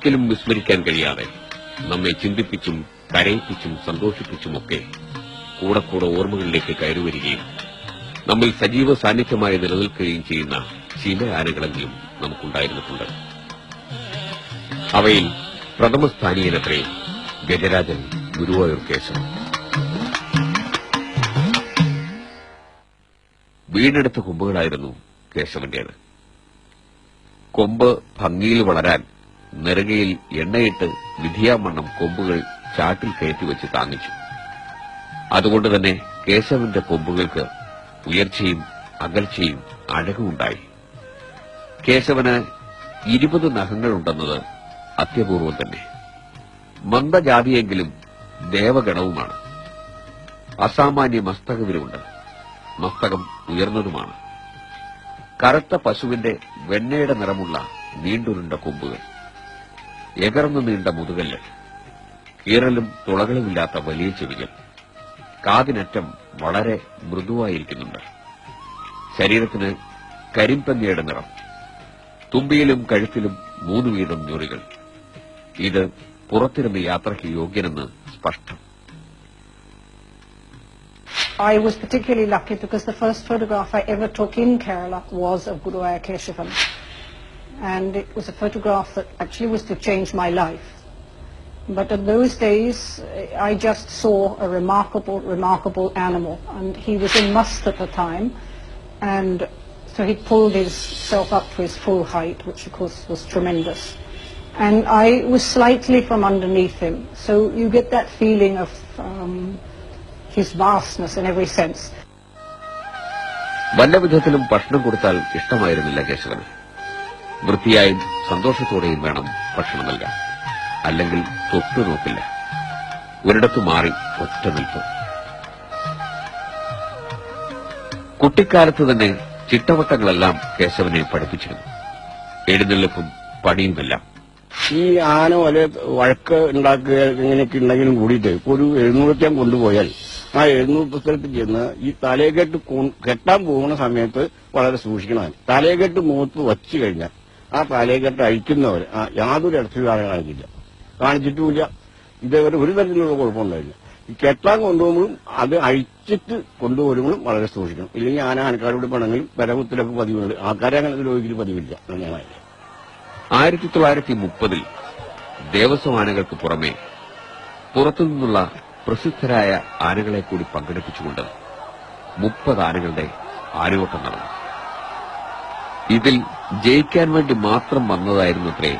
ഒരിക്കലും വിസ്മരിക്കാൻ കഴിയാതെ നമ്മെ ചിന്തിപ്പിച്ചും കരയിപ്പിച്ചും സന്തോഷിപ്പിച്ചുമൊക്കെ കൂടെ കൂടെ ഓർമ്മകളിലേക്ക് കയറിവരികയും നമ്മിൽ സജീവ സാന്നിധ്യമായി നിലനിൽക്കുകയും ചെയ്യുന്ന ചില ആനകളെങ്കിലും നമുക്കുണ്ടായിരുന്നിട്ടുണ്ട്. അവയിൽ പ്രഥമ സ്ഥാനീയനത്രേ ഗജരാജൻ ഗുരുവായൂർ കേശവൻ. വീടെടുത്ത കൊമ്പുകളായിരുന്നു കേശവന്റേത്. കൊമ്പ് ഭംഗിയിൽ വളരാൻ നെറുകയിൽ എണ്ണയിട്ട് വിധിയാമണ്ണം കൊമ്പുകൾ ചാട്ടിൽ കയറ്റിവെച്ച് താങ്ങിച്ചു. അതുകൊണ്ട് തന്നെ കേശവന്റെ കൊമ്പുകൾക്ക് ഉയർച്ചയും അകൽച്ചയും അഴകുമുണ്ടായി. കേശവന് ഇരുപത് നഖങ്ങളുണ്ടെന്നത് അത്യപൂർവം തന്നെ. മന്ദജാതിയെങ്കിലും ദേവഗണവുമാണ്. അസാമാന്യ മസ്തകവിലുമുണ്ട്. മസ്തകം ഉയർന്നതുമാണ്. കറുത്ത പശുവിന്റെ വെണ്ണയുടെ നിറമുള്ള നീണ്ടുരുണ്ട കൊമ്പുകൾ. എകർന്നു നീണ്ട മുതുകല്ല്. കീറലും തുളകളുമില്ലാത്ത വലിയ ചെവികൾ. കാതിനറ്റം വളരെ മൃദുവായിരിക്കുന്നുണ്ട്. ശരീരത്തിന് കരിമ്പന്നിയുടെ നിറം. തുമ്പിയിലും കഴുത്തിലും മൂന്ന് വീതം ഞൊറികൾ. ഇത് പുറത്തിരുന്ന് യാത്രയ്ക്ക് യോഗ്യനെന്ന് സ്പഷ്ടം. I was particularly lucky because the first photograph I ever took in Kerala was of Guruvaya Keshavan. And it was a photograph that actually was to change my life. But in those days, I just saw a remarkable, remarkable animal. And he was in must at the time. And so he pulled himself up to his full height, which of course was tremendous. And I was slightly from underneath him. So you get that feeling of um, his vastness in every sense. വല്ല വിധത്തിലും ഭക്ഷണം കൊടുത്താൽ ഇഷ്ടമായിരുന്നില്ല കേശവന് വൃത്തിയായും സന്തോഷത്തോടെയും വേണം ഭക്ഷണം നൽകാൻ. അല്ലെങ്കിൽ തൊട്ടു നോക്കില്ല. ഒരിടത്തു മാറി ഒറ്റ നിൽപ്പ്. കുട്ടിക്കാലത്ത് തന്നെ ചിട്ടവട്ടങ്ങളെല്ലാം കേശവനെ പഠിപ്പിച്ചിരുന്നു. എഴുന്നള്ളിപ്പും പണിയുമെല്ലാം. ഈ ആന വല വഴക്ക് ഉണ്ടാക്കുക ഇങ്ങനെയൊക്കെ ഉണ്ടെങ്കിലും കൂടിയിട്ട് ഒരു എഴുന്നൂറ്റം കൊണ്ടുപോയാൽ ആ എഴുന്നൂറ് സ്ഥലത്ത് ചെന്ന് ഈ തലയെക്കെട്ട് കൊ- കെട്ടാൻ പോകുന്ന സമയത്ത് വളരെ സൂക്ഷിക്കണം. തലയെക്കെട്ട് മൂത്ത് വച്ചു കഴിഞ്ഞാൽ ആ പാലേക്കെട്ട് അഴിക്കുന്നവർ ആ യാതൊരു ആളെ കാണിക്കില്ല കാണിച്ചിട്ടുമില്ല. ഇതേവരെ ഒരു തരത്തിലുള്ള കുഴപ്പമുണ്ടായില്ല. ഈ കെട്ടാൻ കൊണ്ടുപോകുമ്പോഴും അത് അഴിച്ചിട്ട് കൊണ്ടുപോരുമ്പോഴും വളരെ സൂക്ഷിക്കണം. ഇല്ലെങ്കിൽ ആന ആനക്കാരോട് പണമെങ്കിലും പരകുത്തിലൊക്കെ പതിവുണ്ട്. ആൾക്കാരെ അങ്ങനെ ദ്രോഹിക്കൽ പതിവില്ല. അങ്ങനെ ആയിരത്തി തൊള്ളായിരത്തി മുപ്പതിൽ ദേവസ്വം ആനകൾക്ക് പുറമെ പുറത്തുനിന്നുള്ള പ്രസിദ്ധരായ ആനകളെ കൂടി പങ്കെടുപ്പിച്ചുകൊണ്ട് മുപ്പത് ആനകളുടെ ആനയോട്ടം നടന്നു. ഇതിൽ ജയിക്കാൻ വേണ്ടി മാത്രം വന്നതായിരുന്നത്രേ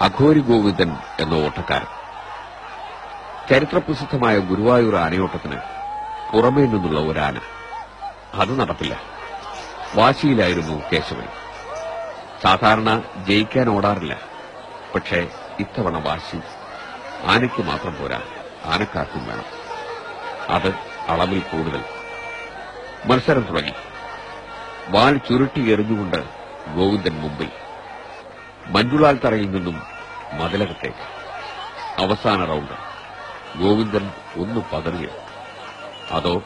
അഘോരി ഗോവിന്ദൻ എന്ന ഓട്ടക്കാരൻ. ചരിത്രപ്രസിദ്ധമായ ഗുരുവായൂർ ആനയോട്ടത്തിന് പുറമേ നിന്നുള്ള ഒരാന. അത് നടപ്പില്ല വാശിയിലായിരുന്നു കേശവൻ. സാധാരണ ജയിക്കാൻ ഓടാറില്ല. പക്ഷേ ഇത്തവണ വാശി. ആനയ്ക്ക് മാത്രം പോരാ. ആനക്കാർക്കും വേണം. അത് അളവിൽ കൂടുതൽ. മത്സരം തുടങ്ങി. വാൽ ചുരുട്ടി എറിഞ്ഞുകൊണ്ട് ഗോവിന്ദൻ മുമ്പിൽ മഞ്ജുളാൽ തറയിൽ നിന്നും മതിലകത്തേക്ക്. അവസാന റൌണ്ട്. ഗോവിന്ദൻ ഒന്ന് പതറിയോ അതോ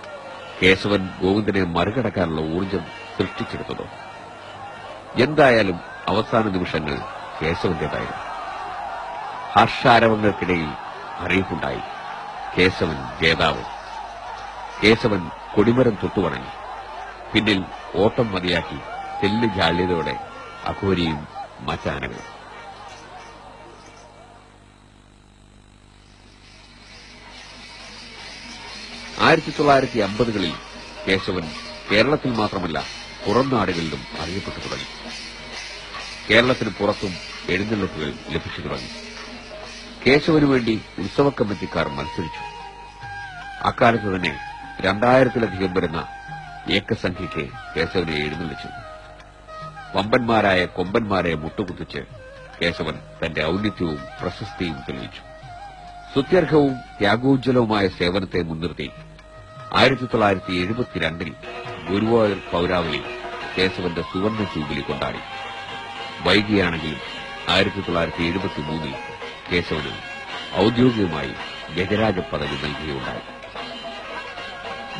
കേശവൻ ഗോവിന്ദനെ മറികടക്കാനുള്ള ഊർജം സൃഷ്ടിച്ചെടുത്തതോ? എന്തായാലും അവസാന നിമിഷങ്ങൾ കേശവന്റേതായിരുന്നു. ഹർഷാരവങ്ങൾക്കിടയിൽ അറിയിപ്പുണ്ടായി. കേശവൻ ജേതാവ്. കേശവൻ കൊടിമരം തൊട്ടുവണങ്ങി. പിന്നിൽ ഓട്ടം മതിയാക്കി തെല്ല് ജാള്യതയോടെ അഘോരിയും മറ്റാനകളും ആയിരത്തി തൊള്ളായിരത്തി അമ്പതുകളിൽ കേശവൻ കേരളത്തിൽ മാത്രമല്ല പുറം നാടുകളിലും അറിയപ്പെട്ടു തുടങ്ങി. കേരളത്തിന് പുറത്തും എഴുന്നള്ളിപ്പുകൾ ലഭിച്ചു തുടങ്ങി. കേശവനു വേണ്ടി ഉത്സവ കമ്മിറ്റിക്കാർ മത്സരിച്ചു. അക്കാലത്ത് തന്നെ രണ്ടായിരത്തിലധികം വരുന്ന ഏക്കസംഖ്യയ്ക്ക് കേശവനെ എഴുന്നള്ളിച്ചു. വമ്പന്മാരായ കൊമ്പന്മാരെ മുട്ടുകുത്തിച്ച് കേശവൻ തന്റെ ഔന്നിത്യവും പ്രശസ്തിയും തെളിയിച്ചു. സുത്യർഹവും ത്യാഗോജ്വലവുമായ സേവനത്തെ മുൻനിർത്തി ആയിരത്തി തൊള്ളായിരത്തി എഴുപത്തിരണ്ടിൽ ഗുരുവായൂർ പൌരാവലി കേശവന്റെ സുവർണ ജൂബിലി കൊണ്ടാടി. വൈകിയാണെങ്കിലും ആയിരത്തി തൊള്ളായിരത്തി എഴുപത്തിമൂന്നിൽ കേശവന് ഔദ്യോഗികമായി ഗജരാജ പദവി നൽകുകയുണ്ടായി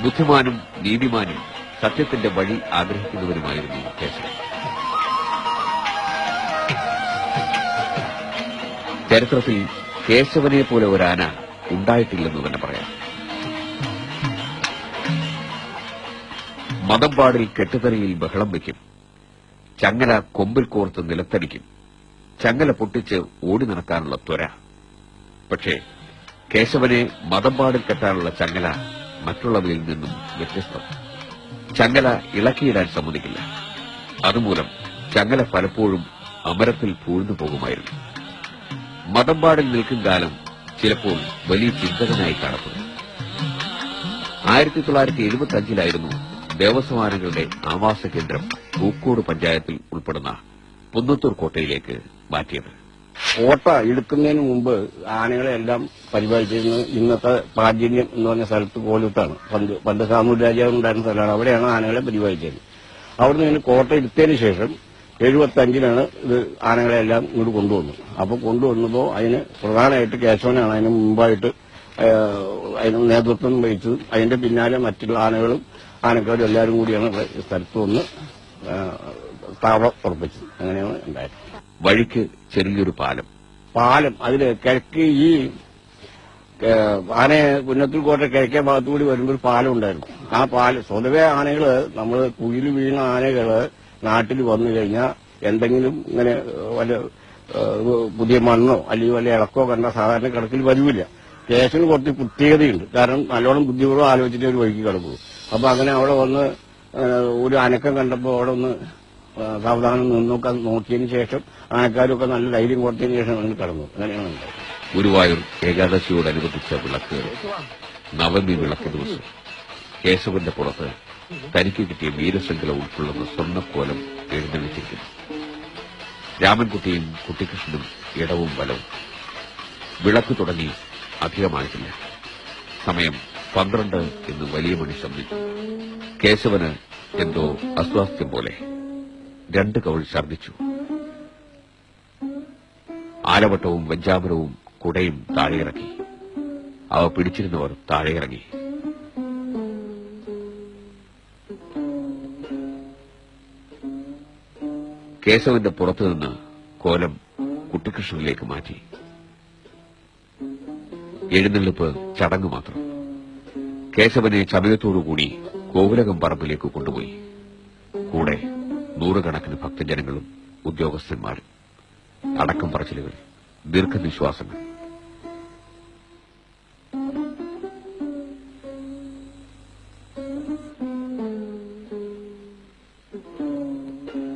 ബുദ്ധിമാനും നീതിമാനും സത്യത്തിന്റെ വഴി ആഗ്രഹിക്കുന്നവരുമായിരുന്നു കേശവൻ. ചരിത്രത്തിൽ കേശവനെ പോലെ ഒരു ആന ഉണ്ടായിട്ടില്ലെന്ന് തന്നെ പറയാം. മതംപാടിൽ കെട്ടുതലയിൽ ബഹളം വയ്ക്കും. ചങ്ങല കൊമ്പിൽ കോർത്ത് നിലത്തടിക്കും. ചങ്ങല പൊട്ടിച്ച് ഓടി നടക്കാനുള്ള ത്വര. പക്ഷേ കേശവനെ മതംപാടിൽ കെട്ടാനുള്ള ചങ്ങല മറ്റുള്ളവയിൽ നിന്നും വ്യത്യസ്തം. ചങ്ങല ഇളക്കിയിടാൻ സമ്മതിക്കില്ല. അതുമൂലം ചങ്ങല പലപ്പോഴും അമരത്തിൽ പൂഴ്ന്നു പോകുമായിരുന്നു. മതംപാടിൽ നിൽക്കും കാലം ചിലപ്പോൾ വലിയ ചിന്തകനായി കാണപ്പെടും. ആയിരത്തി തൊള്ളായിരത്തി എഴുപത്തി അഞ്ചിലായിരുന്നു ദേവസ്വാനങ്ങളുടെ ആവാസ കേന്ദ്രം പൂക്കോട് പഞ്ചായത്തിൽ ഉൾപ്പെടുന്ന പുന്നത്തൂർ കോട്ടയിലേക്ക് മാറ്റിയത്. കോട്ട എടുക്കുന്നതിന് മുമ്പ് ആനകളെ എല്ലാം പരിപാലിച്ചിരുന്നത് ഇന്നത്തെ പാചന്യം എന്ന് പറഞ്ഞ സ്ഥലത്ത് കോലത്താണ് പണ്ട് പണ്ട് സാമൂഹ്യ രാജാവ് ഉണ്ടായിരുന്ന സ്ഥലമാണ്. അവിടെയാണ് ആനകളെ പരിപാലിച്ചത്. അവിടുന്ന് ഇതിന് കോട്ട എടുത്തതിന് ശേഷം എഴുപത്തി അഞ്ചിലാണ് ഇത് ആനകളെ എല്ലാം ഇങ്ങോട്ട് കൊണ്ടുവന്നത്. അപ്പോൾ കൊണ്ടുവന്നപ്പോൾ അതിന് പ്രധാനമായിട്ട് കേശവനാണ് അതിന് മുമ്പായിട്ട് അതിന് നേതൃത്വം വഹിച്ചത്. അതിന്റെ പിന്നാലെ മറ്റുള്ള ആനകളും ആനക്കാരും എല്ലാവരും കൂടിയാണ് സ്ഥലത്ത് വന്ന് താവളം ഉറപ്പിച്ചത്. അങ്ങനെയാണ് ഉണ്ടായത്. വഴിക്ക് ചെറിയൊരു പാലം. പാലം അതിൽ കിഴക്ക് ഈ ആന ആനയെ പുന്നത്തിൽ കോട്ട കിഴക്കേ ഭാഗത്തുകൂടി വരുമ്പോൾ ഒരു പാലം ഉണ്ടായിരുന്നു. ആ പാലം സ്വതവേ ആനകൾ നമ്മൾ കുയിൽ വീണ ആനകൾ നാട്ടിൽ വന്നു കഴിഞ്ഞാൽ എന്തെങ്കിലും ഇങ്ങനെ വല്ല പുതിയ മണ്ണോ അല്ലെങ്കിൽ വല്ല ഇളക്കോ കണ്ട സാധാരണ കിടക്കിൽ വരുമില്ല കേസിന് കുറച്ച് പ്രത്യേകതയുണ്ട്. കാരണം നല്ലോണം ബുദ്ധിപൂർവം ആലോചിച്ചിട്ട് ഒരു വഴിക്ക് കിടക്കുള്ളൂ. അപ്പൊ അങ്ങനെ അവിടെ വന്ന് ഒരു അനക്കം കണ്ടപ്പോൾ അവിടെ ഒന്ന് സാവധാനം നിന്നൊക്കെ നോക്കിയതിന് ശേഷം ആനക്കാരൊക്കെ നല്ല ധൈര്യം കൊടുത്തതിന് ശേഷം അങ്ങനെ കടന്നു. അങ്ങനെയാണ് ഉണ്ടായത്. ഗുരുവായൂർ ഏകാദശിയോടനുബന്ധിച്ച വിളക്ക് നവമി വിളക്ക് ദിവസം. കേശവന്റെ പുറത്ത് തനിക്ക് കിട്ടിയ വീരശൃംഖല ഉൾക്കൊള്ളുന്ന സ്വർണക്കോലം എഴുന്നള്ളിച്ചിരിക്കുന്നു. രാമൻകുട്ടിയും കുട്ടിക്കൃഷ്ണനും ഇടവും വലവും. വിളക്ക് തുടങ്ങി അധികമായിട്ടില്ല. സമയം പന്ത്രണ്ട് എന്ന് വലിയ മണി ശബ്ദിച്ചു കേശവന് എന്തോ അസ്വാസ്ഥ്യം പോലെ. രണ്ട് കൗൾ ഛർദിച്ചു ആലവട്ടവും വെഞ്ചാമരവും കുടയും താഴെയിറക്കി. അവ പിടിച്ചിരുന്നവർ താഴെയിറങ്ങി. കേശവന്റെ പുറത്തുനിന്ന് കോലം കുട്ടിക്കൃഷ്ണനിലേക്ക് മാറ്റി. എഴുന്നള്ളിപ്പ് ചടങ്ങ് മാത്രം. കേശവനെ ചമയത്തോടുകൂടി കോവിലകം പറമ്പിലേക്ക് കൊണ്ടുപോയി. കൂടെ നൂറുകണക്കിന് ഭക്തജനങ്ങളും ഉദ്യോഗസ്ഥന്മാരും അടക്കം പറച്ചിലുകൾ ദീർഘനിശ്വാസങ്ങൾ.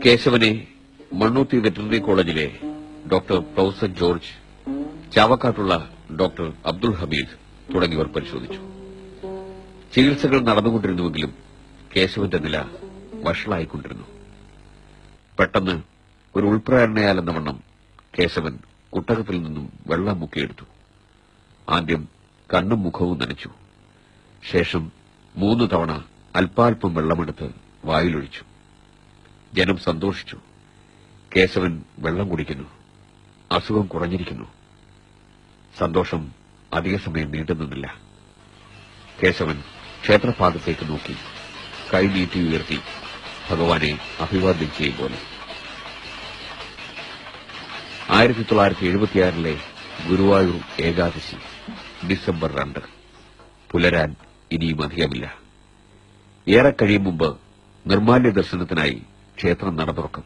കേശവനെ മണ്ണൂത്തി വെറ്ററിനറി കോളേജിലെ ഡോക്ടർ പ്രൊഫസർ ജോർജ് ചാവക്കാട്ടുള്ള ഡോക്ടർ അബ്ദുൾ ഹമീദ് തുടങ്ങിയവർ പരിശോധിച്ചു. ചികിത്സകൾ നടന്നുകൊണ്ടിരുന്നുവെങ്കിലും കേശവന്റെ നില വഷളായിക്കൊണ്ടിരുന്നു. പെട്ടെന്ന് ഒരു ഉൾപ്രേരണയാലെന്ന വണ്ണം കേശവൻ കുട്ടകത്തിൽ നിന്നും വെള്ളം മുക്കിയെടുത്തു ആദ്യം കണ്ണും മുഖവും നനച്ചു. ശേഷം മൂന്ന് തവണ അല്പാൽപ്പം വെള്ളമെടുത്ത് വായിലൊഴിച്ചു. ജനം സന്തോഷിച്ചു. കേശവൻ വെള്ളം കുടിക്കുന്നു. അസുഖം കുറഞ്ഞിരിക്കുന്നു. സന്തോഷം അധിക സമയം നീണ്ടുനിന്നില്ല കേശവൻ ക്ഷേത്രഭാഗത്തേക്ക് നോക്കി. കൈ നീട്ടി ഉയർത്തി. ഭഗവാനെ അഭിവാദ്യം ചെയ്യും പോലെ ആയിരത്തി തൊള്ളായിരത്തി എഴുപത്തിയാറിലെ ഗുരുവായൂർ ഏകാദശി ഡിസംബർ രണ്ട്. പുലരാൻ ഇനിയും അധികമില്ല. ഏറെ കഴിയും മുമ്പ് നിർമാല്യ ദർശനത്തിനായി ക്ഷേത്രം നട തുറക്കും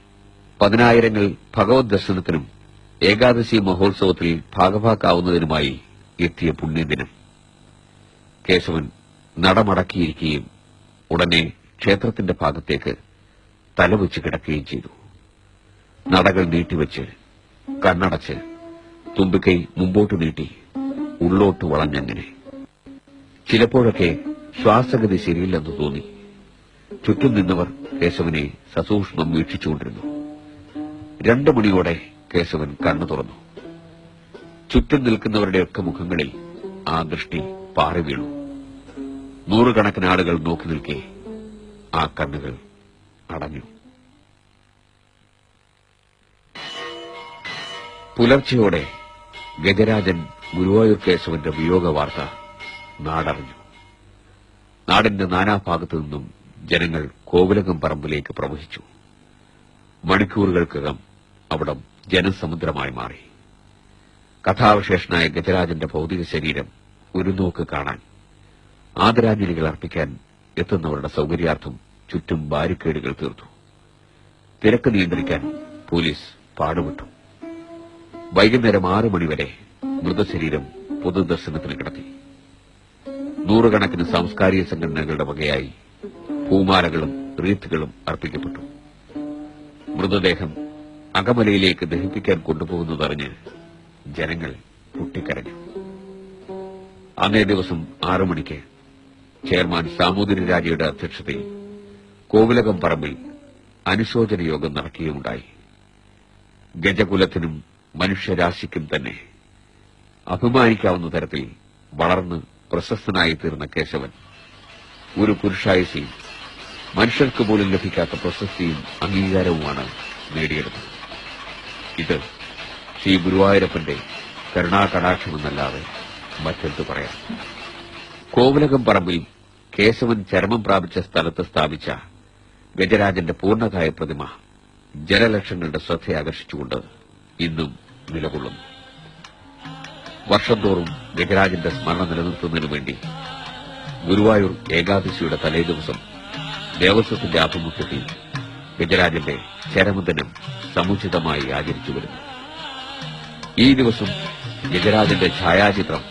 പതിനായിരങ്ങൾ ഭഗവത് ദർശനത്തിനും ഏകാദശി മഹോത്സവത്തിൽ ഭാഗഭാക്കാവുന്നതിനുമായി എത്തിയ പുണ്യദിനം. കേശവൻ നടമടക്കിയിരിക്കുകയും ഉടനെ ക്ഷേത്രത്തിന്റെ ഭാഗത്തേക്ക് തലവെച്ച് കിടക്കുകയും ചെയ്തു. നടകൾ നീട്ടിവെച്ച് കണ്ണടച്ച് തുമ്പിക്കൈ മുമ്പോട്ട് നീട്ടി ഉള്ളോട്ട് വളഞ്ഞങ്ങനെ. ചിലപ്പോഴൊക്കെ ശ്വാസഗതി ശരിയില്ലെന്ന് തോന്നി. ചുറ്റും നിന്നവർ കേശവനെ സസൂക്ഷ്മം വീക്ഷിച്ചുകൊണ്ടിരുന്നു. രണ്ടു മണിയോടെ കേശവൻ കണ്ണു തുറന്നു. ചുറ്റും നിൽക്കുന്നവരുടെയൊക്കെ മുഖങ്ങളിൽ ആ ദൃഷ്ടി പാറി വീണു. നൂറുകണക്കിന് ആളുകൾ നോക്കി നിൽക്കെ ആ കണ്ണുകൾ അടഞ്ഞു പുലർച്ചയോടെ ഗജരാജൻ ഗുരുവായൂർ കേശവന്റെ വിയോഗ വാർത്ത നാടറിഞ്ഞു. നാടിന്റെ നാനാഭാഗത്തു നിന്നും ജനങ്ങൾ കോവിലകം പറമ്പിലേക്ക് പ്രവഹിച്ചു. മണിക്കൂറുകൾക്കകം അവിടം ജനസമുദ്രമായി മാറി. കഥാവിശേഷനായ ഗജരാജന്റെ ഭൌതിക ശരീരം ഒരു നോക്ക് കാണാൻ ആദരാഞ്ജലികൾ അർപ്പിക്കാൻ എത്തുന്നവരുടെ സൌകര്യാർത്ഥം ചുറ്റും ബാരിക്കേഡുകൾ തീർത്തു. തിരക്ക് നിയന്ത്രിക്കാൻ പോലീസ് പാടുപെട്ടു. വൈകുന്നേരം ആറു മണിവരെ മൃതശരീരം പൊതുദർശനത്തിന് കിടത്തി. നൂറുകണക്കിന് സാംസ്കാരിക സംഘടനകളുടെ വകയായി പൂമാലകളും റീത്തുകളും അർപ്പിക്കപ്പെട്ടു. മൃതദേഹം അകമലയിലേക്ക് ദഹിപ്പിക്കാൻ കൊണ്ടുപോകുന്നതറിഞ്ഞ് ജനങ്ങൾ പൊട്ടിക്കരഞ്ഞു. അന്നേ ദിവസം ആറു മണിക്ക് ചെയർമാൻ സാമൂതിരി രാജയുടെ അധ്യക്ഷതയിൽ കോവിലകം പറമ്പിൽ അനുശോചന യോഗം നടക്കുകയുണ്ടായി. ഗജകുലത്തിനും മനുഷ്യരാശിക്കും തന്നെ അഭിമാനിക്കാവുന്ന തരത്തിൽ വളർന്ന് പ്രശസ്തനായി തീർന്ന കേശവൻ ഒരു പുരുഷായുസിയും മനുഷ്യർക്ക് പോലും ലഭിക്കാത്ത പ്രശസ്തിയും അംഗീകാരവുമാണ് നേടിയെടുത്തത്. ഇത് ശ്രീ ഗുരുവായൂരപ്പന്റെ കരുണാകടാക്ഷമെന്നല്ലാതെ മറ്റെന്ത് പറയാം? കോവിലകം പറമ്പിൽ കേശവൻ ചരമം പ്രാപിച്ച സ്ഥലത്ത് സ്ഥാപിച്ച ഗജരാജന്റെ പൂർണകായ പ്രതിമ ജനലക്ഷങ്ങളുടെ ശ്രദ്ധയാകർഷിച്ചുകൊണ്ട് ഇന്നും നിലകൊള്ളുന്നു വർഷം തോറും ഗജരാജന്റെ സ്മരണ നിലനിർത്തുന്നതിനു വേണ്ടി ഗുരുവായൂർ ഏകാദശിയുടെ തലേദിവസം ദേവസ്വത്തിന്റെ ആഭിമുഖ്യത്തിൽ ഗജരാജന്റെ ചരമദിനം സമുചിതമായി ആചരിച്ചു വരുന്നു. ഈ ദിവസം ഗജരാജന്റെ ഛായാചിത്രം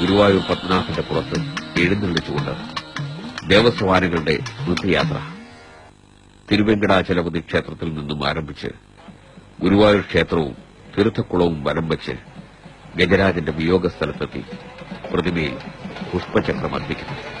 ഗുരുവായൂർ പത്മനാഭന്റെ പുറത്ത് എഴുന്നള്ളിച്ചുകൊണ്ട് ദേവസ്വാനങ്ങളുടെ സ്മൃതിയാത്ര തിരുവെങ്കടാചലപതി ക്ഷേത്രത്തിൽ നിന്നും ആരംഭിച്ച് ഗുരുവായൂർ ക്ഷേത്രവും തീർത്ഥക്കുളവും വരം വച്ച് ഗജരാജന്റെ വിയോഗസ്ഥലത്തെത്തി പ്രതിമയിൽ പുഷ്പചക്രം അർപ്പിക്കുന്നു.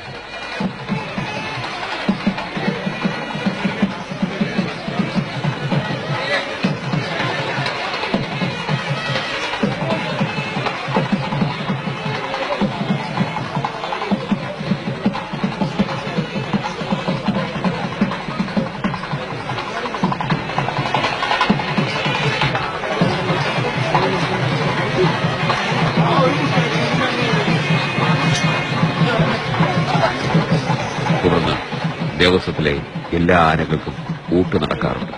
ദേവസ്വത്തിലെ എല്ലാ ആനകൾക്കും ഊട്ട് നടക്കാറുണ്ട്.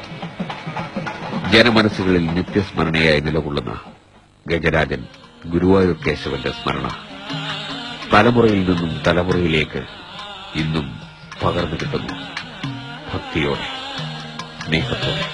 ജനമനസ്സുകളിൽ നിത്യസ്മരണയായി നിലകൊള്ളുന്ന ഗജരാജൻ ഗുരുവായൂർ കേശവന്റെ സ്മരണ. തലമുറയിൽ നിന്നും തലമുറയിലേക്ക് ഇന്നും പകർന്നു കിട്ടുന്നു ഭക്തിയോടെ സ്നേഹത്തോടെ.